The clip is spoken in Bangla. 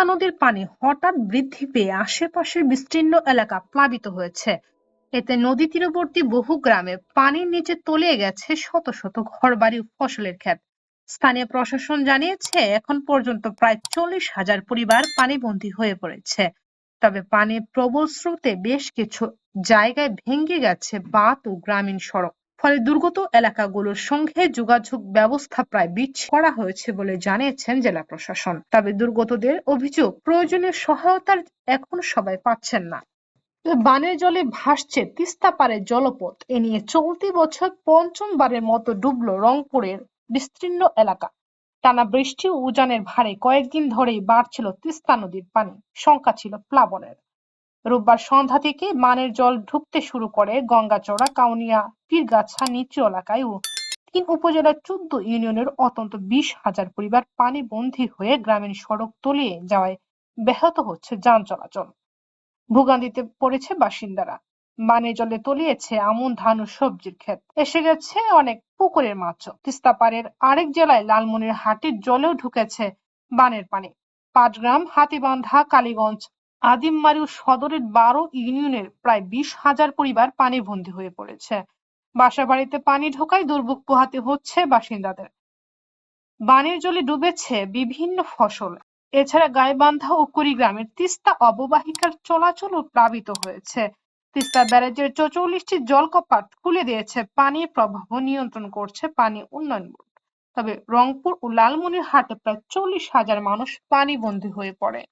তিস্তা নদীর পানি হঠাৎ বৃদ্ধি পেয়ে আশেপাশের বিস্তীর্ণ এলাকা প্লাবিত হয়েছে। এতে নদী তীরবর্তী বহু গ্রামে পানির নিচে তলিয়ে গেছে শত শত ঘরবাড়ি ফসলের ক্ষেত। স্থানীয় প্রশাসন জানিয়েছে, এখন পর্যন্ত প্রায় চল্লিশ হাজার পরিবার পানিবন্দী হয়ে পড়েছে। তবে পানির প্রবল স্রোতে বেশ কিছু জায়গায় ভেঙে গেছে বাঁধ ও গ্রামীণ সড়ক। ফলে দুর্গত এলাকাগুলোর সঙ্গে যোগাযোগ ব্যবস্থা প্রায় বিচ্ছিন্ন করা হয়েছে বলে জানিয়েছেন জেলা প্রশাসন। তবে দুর্গতদের অভিযোগ, প্রয়োজনীয় সহায়তার এখন সবাই পাচ্ছেন না। বানের জলে ভাসছে তিস্তা পাড়ের জলপথ। এ নিয়ে চলতি বছর পঞ্চমবারের মতো ডুবল রংপুরের বিস্তীর্ণ এলাকা। টানা বৃষ্টি ও উজানের ভারে কয়েকদিন ধরেই বাড়ছিল তিস্তা নদীর পানি। শঙ্কা ছিল প্লাবনের। রোববার সন্ধ্যা থেকে মানের জল ঢুকতে শুরু করে গঙ্গাচড়া, কাউনিয়া পীরগাছা নিচু এলাকায় তিন উপজেলার চোদ্দ ইউনিয়নের অন্তত বিশ হাজার পরিবার পানি বন্দী হয়ে গ্রামীণ সড়ক তলিয়ে যাওয়ায় ব্যাহত হচ্ছে যান চলাচল। ভোগান্তিতে পড়েছে বাসিন্দারা। মানে জলে তলিয়েছে আমন ধান ও সবজির ক্ষেত। এসে গেছে অনেক পুকুরের মাছও তিস্তা পাড়ের আরেক জেলায় লালমনির হাটির জলেও ঢুকেছে বানের পানি। পাটগ্রাম হাতিবান্ধা, কালীগঞ্জ ও সদরের বারো ইউনিয়নের প্রায় বিশ হাজার পরিবার পানিবন্দী হয়ে পড়েছে। বাসা বাড়িতে পানি ঢোকায় দুর্ভোগ পোহাতে হচ্ছে বাসিন্দাদের। বানের জলে ডুবেছে বিভিন্ন ফসল। এছাড়া গাইবান্ধা ও কুড়িগ্রামের তিস্তা অববাহিকার চলাচলও প্লাবিত হয়েছে। তিস্তা ব্যারেজের চৌচল্লিশটি জলকপাট খুলে দিয়েছে পানির প্রবাহ নিয়ন্ত্রণ করছে পানি উন্নয়ন বোর্ড। তবে রংপুর ও লালমনিরহাটে প্রায় চল্লিশ হাজার মানুষ পানিবন্দী হয়ে পড়ে।